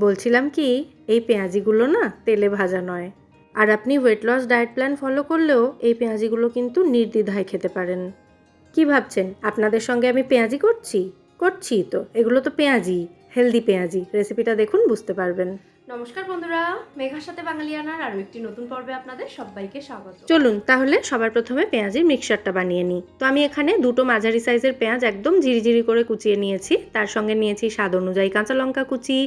বলছিলাম কি, এই পেঁয়াজিগুলো না তেলে ভাজা নয়। আর আপনি weight loss diet plan follow করলেও এই পেঁয়াজিগুলো কিন্তু নির্দ্বিধায় খেতে পারেন। কি ভাবছেন? আপনাদের সঙ্গে আমি পেঁয়াজি করছি? করছি তো। এগুলো তো পেঁয়াজি হেলদি পেঁয়াজি। রেসিপিটা দেখুন, বুঝতে পারবেন। নমস্কার বন্ধুরা, মেঘার সাথে বাঙালিয়ানার আরও একটি নতুন পর্বে আপনাদের সবাইকে স্বাগত। চলুন তাহলে সবার প্রথমে পেঁয়াজের মিক্সারটা বানিয়ে নিই। তো আমি এখানে দুটো মাঝারি সাইজের পেঁয়াজ একদম ঝিরিঝিরি করে কুচিয়ে নিয়েছি। তার সঙ্গে নিয়েছি স্বাদ অনুযায়ী কাঁচা লঙ্কা কুচি,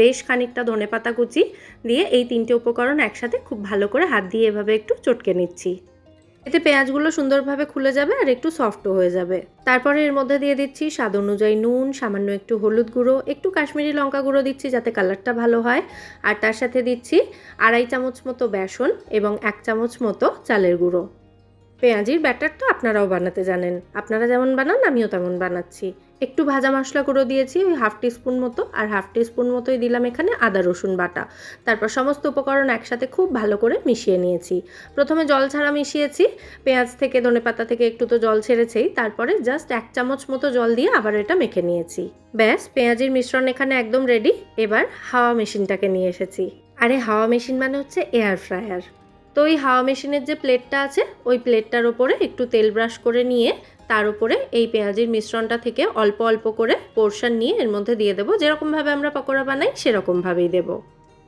বেশ খানিকটা ধনে পাতা কুচি দিয়ে এই তিনটে উপকরণ একসাথে খুব ভালো করে হাত দিয়ে এভাবে একটু চটকে নিচ্ছি। এতে পেঁয়াজগুলো সুন্দরভাবে খুলে যাবে আর একটু সফটও হয়ে যাবে। তারপরে এর মধ্যে দিয়ে দিচ্ছি স্বাদ অনুযায়ী নুন, সামান্য একটু হলুদ গুঁড়ো, একটু কাশ্মীরি লঙ্কা গুঁড়ো দিচ্ছি যাতে কালারটা ভালো হয়। আর তার সাথে দিচ্ছি আড়াই চামচ মতো বেসন এবং এক চামচ মতো চালের গুঁড়ো। পেঁয়াজির ব্যাটার তো আপনারাও বানাতে জানেন। আপনারা যেমন বানান, আমিও তেমন বানাচ্ছি। একটু ভাজা মশলা গুঁড়ো দিয়েছি, ওই হাফ টিস্পুন মতো, আর হাফ টিস্পুন মতোই দিলাম এখানে আদা, রসুন বাটা। তারপর সমস্ত উপকরণ একসাথে খুব ভালো করে মিশিয়ে নিয়েছি। প্রথমে জল ছাড়া মিশিয়েছি, পেঁয়াজ থেকে ধনেপাতা থেকে একটু তো জল ছেড়েছেই, তারপরে জাস্ট এক চামচ মতো জল দিয়ে আবার এটা মেখে নিয়েছি। ব্যাস, পেঁয়াজির মিশ্রণ এখানে একদম রেডি এবার হাওয়া মেশিনটাকে নিয়ে এসেছি। আরে হাওয়া মেশিন মানে হচ্ছে এয়ার ফ্রায়ার তো ওই হাওয়া মেশিনের যে প্লেটটা আছে, ওই প্লেটটার ওপরে একটু তেল ব্রাশ করে নিয়ে তার উপরে এই পেঁয়াজির মিশ্রণটা থেকে অল্প অল্প করে পোর্শন নিয়ে এর মধ্যে দিয়ে দেবো। যেরকমভাবে আমরা পকোড়া বানাই, সেরকমভাবেই দেব।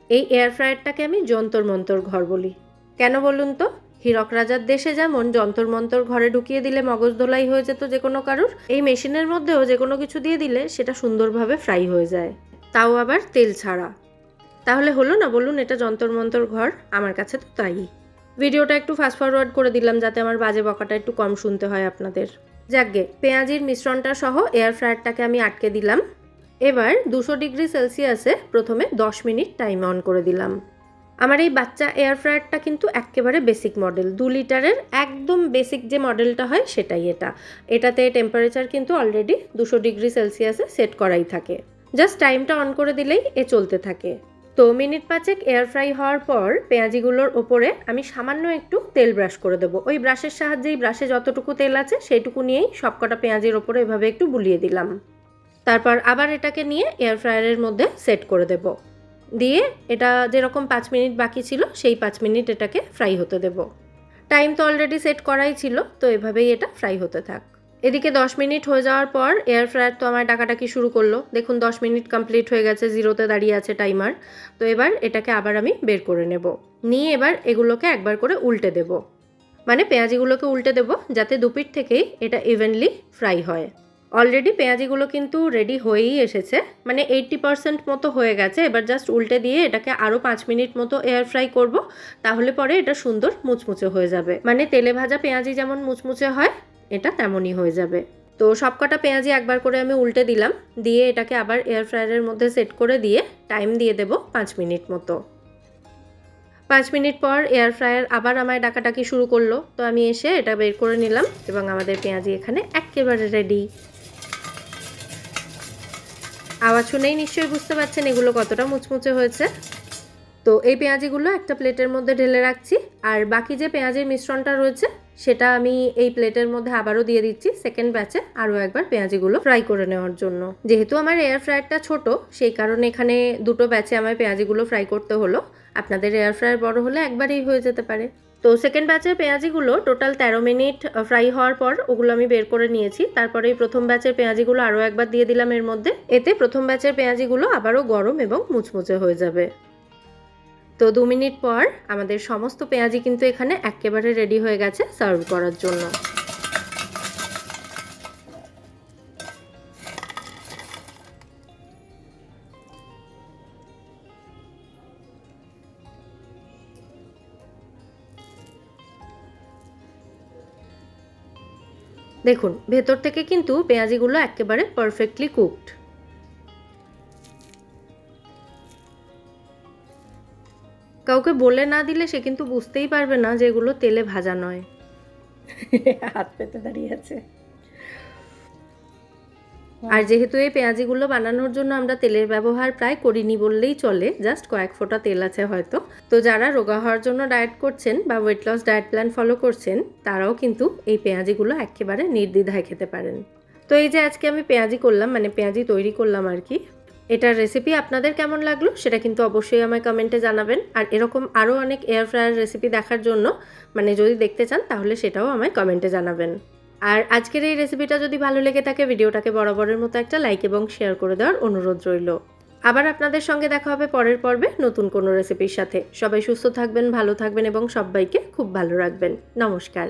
এই এয়ার ফ্রায়ারটাকে আমি যন্তর মন্তর ঘর বলি। কেন বলুন তো? হীরক রাজার দেশে যেমন যন্তর মন্তর ঘরে ঢুকিয়ে দিলে মগজ ধোলাই হয়ে যেত যে কোনো কারুর, এই মেশিনের মধ্যেও যে কোনো কিছু দিয়ে দিলে সেটা সুন্দরভাবে ফ্রাই হয়ে যায়। তাও আবার তেল ছাড়া। তাহলে হলো না বলুন, এটা যন্তর মন্তর ঘর, আমার কাছে তো তাই। ভিডিওটা একটু ফাস্ট ফরওয়ার্ড করে দিলাম যাতে আমার বাজে বকাটা একটু কম শুনতে হয় আপনাদের। যাকগে, পেঁয়াজির মিশ্রণটা সহ এয়ার ফ্রায়ারটাকে আমি আটকে দিলাম। এবার দুশো ডিগ্রি সেলসিয়াসে প্রথমে 10 মিনিট টাইম অন করে দিলাম। আমার এই বাচ্চা এয়ার ফ্রায়ারটা কিন্তু একেবারে বেসিক মডেল দু লিটারের একদম বেসিক যে মডেলটা হয় সেটাই এটা। এটাতে টেম্পারেচার কিন্তু অলরেডি দুশো ডিগ্রি সেলসিয়াসে সেট করাই থাকে। জাস্ট টাইমটা অন করে দিলেই এ চলতে থাকে। তো মিনিট পাঁচেক এয়ার ফ্রাই হওয়ার পর পেঁয়াজিগুলোর ওপরে আমি সামান্য একটু তেল ব্রাশ করে দেবো। ওই ব্রাশের সাহায্যেই ব্রাশে যতটুকু তেল আছে সেইটুকু নিয়েই সবকটা পেঁয়াজির ওপরে এভাবে একটু বুলিয়ে দিলাম। তারপর আবার এটাকে নিয়ে এয়ার ফ্রায়ারের মধ্যে সেট করে দেব। দিয়ে এটা যেরকম পাঁচ মিনিট বাকি ছিল, সেই পাঁচ মিনিট এটাকে ফ্রাই হতে দেব। টাইম তো অলরেডি সেট করাই ছিল, তো এভাবেই এটা ফ্রাই হতে থাক। এদিকে দশ মিনিট হয়ে যাওয়ার পর এয়ার ফ্রায়ার তো আমার ডাকাটাকি শুরু করল। দেখুন, দশ মিনিট কমপ্লিট হয়ে গেছে জিরোতে দাঁড়িয়ে আছে টাইমার তো এবার এটাকে আবার আমি বের করে নেব। নিয়ে এবার এগুলোকে একবার করে উল্টে দেব। মানে পেঁয়াজিগুলোকে উল্টে দেব, যাতে দুপিট থেকেই এটা ইভেনলি ফ্রাই হয়। অলরেডি পেঁয়াজিগুলো কিন্তু রেডি হয়েই এসেছে। মানে এইট্টি পারসেন্ট মতো হয়ে গেছে। এবার জাস্ট উল্টে দিয়ে এটাকে আরও পাঁচ মিনিট মতো এয়ার ফ্রাই করব। তাহলে পরে এটা সুন্দর মুচমুচে হয়ে যাবে। মানে তেলে ভাজা পেঁয়াজি যেমন মুচমুচে হয় এটা তেমনই হয়ে যাবে। তো সবকটা পেঁয়াজি একবার করে আমি উল্টে দিলাম, দিয়ে এটাকে আবার এয়ার ফ্রায়ারের মধ্যে সেট করে দিয়ে টাইম দিয়ে দেব পাঁচ মিনিট মতো। পাঁচ মিনিট পর এয়ার ফ্রায়ার আবার আমায় ডাকাটাকি শুরু করল। তো আমি এসে এটা বের করে নিলাম এবং আমাদের পেঁয়াজি এখানে একেবারে রেডি আওয়াজ শুনেই নিশ্চয়ই বুঝতে পারছেন এগুলো কতটা মুচমুচে হয়েছে। তো এই পেঁয়াজিগুলো একটা প্লেটের মধ্যে ঢেলে রাখছি। আর বাকি যে পেঁয়াজের মিশ্রণটা রয়েছে, সেটা আমি এই প্লেটের মধ্যে আবারও দিয়ে দিচ্ছি সেকেন্ড ব্যাচে আরও একবার পেঁয়াজিগুলো ফ্রাই করে নেওয়ার জন্য। যেহেতু আমার এয়ার ফ্রায়ারটা ছোট, সেই কারণে এখানে দুটো ব্যাচে আমার পেঁয়াজিগুলো ফ্রাই করতে হলো। আপনাদের এয়ার ফ্রায়ার বড় হলে একবারেই হয়ে যেতে পারে। তো সেকেন্ড ব্যাচের পেঁয়াজিগুলো টোটাল তেরো মিনিট ফ্রাই হওয়ার পর ওগুলো আমি বের করে নিয়েছি। তারপরে এই প্রথম ব্যাচের পেঁয়াজিগুলো আরও একবার দিয়ে দিলাম এর মধ্যে। এতে প্রথম ব্যাচের পেঁয়াজিগুলো আবারও গরম এবং মুচমুচে হয়ে যাবে। তো দু মিনিট পর আমাদের সমস্ত পেঁয়াজি কিন্তু এখানে একেবারে রেডি হয়ে গেছে সার্ভ করার জন্য। দেখুন, ভেতর থেকে কিন্তু পেঁয়াজিগুলো একেবারে পারফেক্টলি কুকড কাউকে বলে না দিলে সে কিন্তু বুঝতেই পারবে না যে এগুলো তেলে ভাজা নয়। হাত পেতে দাঁড়িয়ে আছে। আর যেহেতু এই পেঁয়াজিগুলো বানানোর জন্য আমরা তেলের ব্যবহার প্রায় করিনি বললেই চলে জাস্ট কয়েক ফোঁটা তেল আছে হয়তো। তো যারা রোগা হওয়ার জন্য ডায়েট করছেন বা weight loss diet plan follow করছেন তারাও কিন্তু এই পেঁয়াজিগুলো একেবারে নির্দ্বিধায় খেতে পারেন। তো এই যে আজকে আমি পেঁয়াজি করলাম মানে পেঁয়াজি তৈরি করলাম আর কি এটার রেসিপি আপনাদের কেমন লাগল সেটা কিন্তু অবশ্যই আমায় কমেন্টে জানাবেন। আর এরকম আরও অনেক এয়ার ফ্রায়ার রেসিপি দেখার জন্য মানে যদি দেখতে চান তাহলে সেটাও আমায় কমেন্টে জানাবেন। আর আজকের এই রেসিপিটা যদি ভালো লেগে থাকে ভিডিওটাকে বরাবরের মতো একটা লাইক এবং শেয়ার করে দেওয়ার অনুরোধ রইল। আবার আপনাদের সঙ্গে দেখা হবে পরের পর্বে নতুন কোনো রেসিপির সাথে। সবাই সুস্থ থাকবেন, ভালো থাকবেন এবং সবাইকে খুব ভালো রাখবেন। নমস্কার।